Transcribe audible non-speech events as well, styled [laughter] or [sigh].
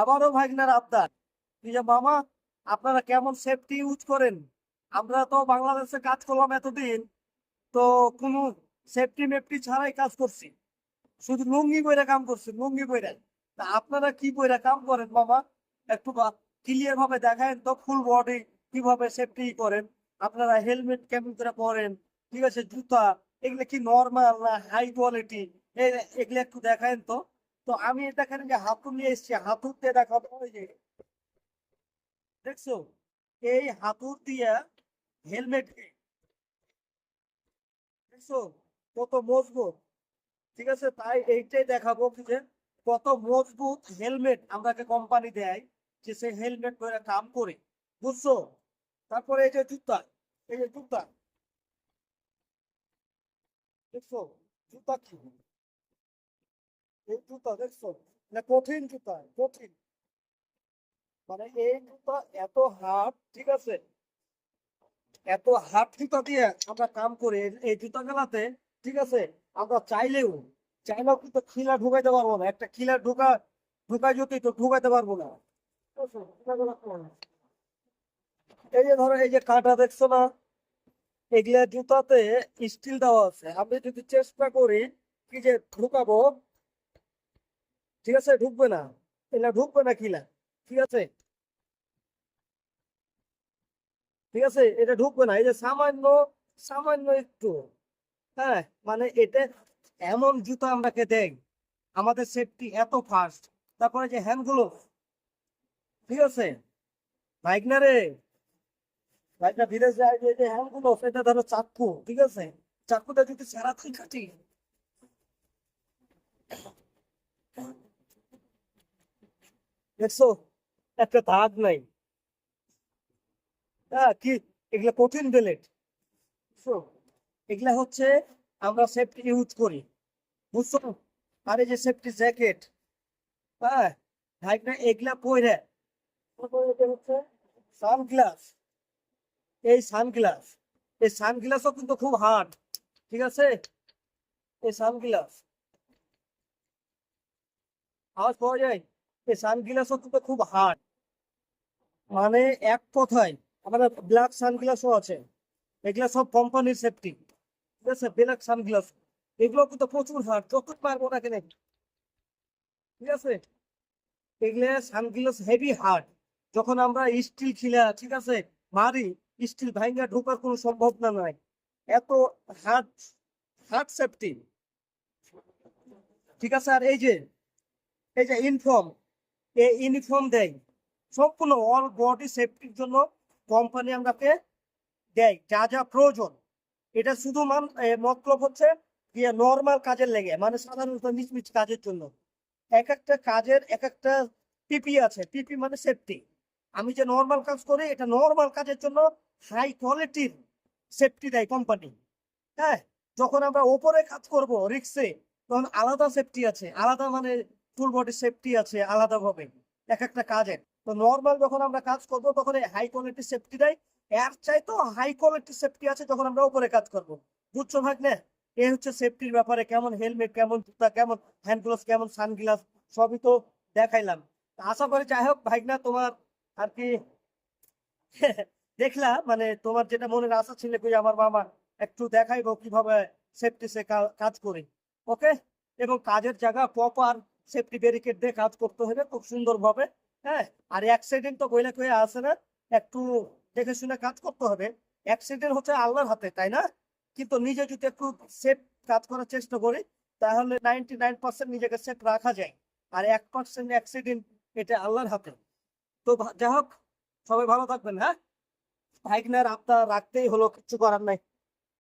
আবারও ভাগনার আবদার। যে মামা, আপনারা কেমন সেফটি ইউজ করেন? আমরা তো বাংলাদেশে কাজ করলাম এতদিন, তো কোনো সেফটি মেফটি ছাড়াই কাজ করছি। শুধু লুঙ্গি বইরা কাম করছি, লুঙ্গি বইরা তা আপনারা কি বইরা কাম করেন মামা? একটু ক্লিয়ার ভাবে দেখায় তো ফুল বডি কীভাবে সেফটি করেন। আপনারা হেলমেট কেমন করে পরেন? ঠিক আছে, জুতা, এগুলো কি নর্মাল না হাই কোয়ালিটি এগুলো একটু দেখায় তো। তো আমি এখানে যে হাতুর নিয়ে এসেছি হাতুর দিয়ে দেখাবো ওই যে, দেখছ? এই হাতুর দিয়া হেলমেট দেখছ? কত মজবুত, ঠিক আছে? তাই এইটাই দেখাবো যে, কত মজবুত হেলমেট আমাকে কোম্পানি দেয় যে সে হেলমেট পরে কাম করে, বুঝছ? তারপরে এই যে জুতা, এই যে জুতা, দেখছ? জুতা কি? এই জুতা দেখছ? না, কঠিন জুতা, কঠিন। মানে এই জুতা এত হার্ড, ঠিক আছে? এত হার্ড জুতা দিয়ে আমরা কাম করে, এই জুতা গেলাতে ঠিক আছে? আমরা চাইলেও চাইলেও কিন্তু খিলা ঢুকাইতে পারব না। একটা খিলা ঢুকা, ঢুকাই যদি তো ঢুকাইতে পারব না? এই যে ধরো, এই যে কাঁটা দেখছ না? এগুলা জুতাতে স্টিল দেওয়া আছে। আমি যদি চেষ্টা করি কি যে ঢুকাবো ঠিক আছে, ঢুকবে না। এগুলা ঢুকবে না কিলা ঠিক আছে? ঠিক আছে, এটা ঢুকবে না। এই যে সামান্য সামান্য একটু হ্যাঁ মানে এটা এমন জুতা আমাকে দেয় আমাদের সেফটি এত ফাস্ট তারপরে যে হ্যান্ডগুলো ঠিক আছে? বাইক না রে? বাইকটা বিদেশ যায়, যে যে হ্যান্ডগুলো সেটা ধরো চাকু, ঠিক আছে? চাকুটা যদি সেরা তুই কাটি। দেখছ? একটা দাগ নাই। হ্যাঁ কি? এগুলা কঠিন বেলেট এগুলা হচ্ছে আমরা সেফটি ইউজ করি। বুঝছ? আর এই যে সেফটি জ্যাকেট হ্যাঁ ভাইকটা এগুলা পরে হচ্ছে সানগ্লাস এই সানগ্লাস এই সানগ্লাসও কিন্তু খুব হার্ড ঠিক আছে? এই সানগ্লাস আওয়াজ পাওয়া যায়? এই সানগ্লাসও কিন্তু খুব হার্ড মানে এক কথায়, আমাদের ব্ল্যাক সানগ্লাসও আছে। এগুলো সব কোম্পানির সেফটি ঠিক আছে? ব্ল্যাক সানগ্লাস এগুলো কিন্তু প্রচুর হার্ড যত পারব না কেন। ঠিক আছে? এগুলো সানগ্লাস হেভি হার্ড যখন আমরা স্টিল খিলা, ঠিক আছে? মারি স্টিল ভাঙ্গা ঢোকার কোনো সম্ভাবনা নাই। এত হার্ড হার্ড সেফটি ঠিক আছে? আর এই যে এই যে ইনফর্ম ইউনিফর্ম দেয়। সম্পূর্ণ অল বডি সেফটির জন্য কোম্পানি আমাকে দেয়, যা যা প্রয়োজন। এটা শুধু মান মতলব হচ্ছে গিয়ে নর্মাল কাজের লেগে মানে সাধারণত মিচমিচ কাজের জন্য। এক একটা কাজের এক একটা পিপি আছে পিপি মানে সেফটি আমি যে নর্মাল কাজ করি, এটা নর্মাল কাজের জন্য হাই কোয়ালিটির সেফটি দেয় কোম্পানি হ্যাঁ? যখন আমরা ওপরে কাজ করব রিক্সে তখন আলাদা সেফটি আছে। আলাদা মানে ফুল বডি সেফটি আছে, আলাদাভাবে। এক একটা কাজের। তো নর্মাল যখন আমরা কাজ করব, তখন এই হাই কোয়ালিটি সেফটি দেয় এর চাইতেও হাই কোয়ালিটি সেফটি আছে যখন আমরা উপরে কাজ করব। বুঝছ ভাগ না এই হচ্ছে সেফটির ব্যাপারে কেমন হেলমেট কেমন জুতা, কেমন হ্যান্ড গ্লাভস কেমন সানগ্লাস সবই তো দেখাইলাম। আশা করি যাই হোক ভাইগনা তোমার আর কি [laughs] দেখলা মানে তোমার যেটা মনের আশা ছিল কই আমার মামা একটু দেখাইবো কীভাবে সেফটি সে কাজ করে। ওকে এবং কাজের জায়গা প্রপার সেফটি ব্যারিকেড দিয়ে কাজ করতে হবে খুব সুন্দরভাবে হ্যাঁ? আর অ্যাক্সিডেন্ট তো কইলে কয়ে আসে না, একটু দেখে শুনে কাজ করতে হবে। অ্যাক্সিডেন্ট হচ্ছে আল্লাহর হাতে, তাই না? কিন্তু নিজে যদি একটু সেফ কাজ করার চেষ্টা করি, তাহলে নাইনটি নাইন পার্সেন্ট নিজেকে সেফ রাখা যায়। আর এক পার্সেন্ট অ্যাক্সিডেন্ট এটা আল্লাহর হাতে। তো যাই হোক, সবাই ভালো থাকবেন হ্যাঁ? ভাইগনার আপনার রাখতেই হলো, কিছু করার নাই।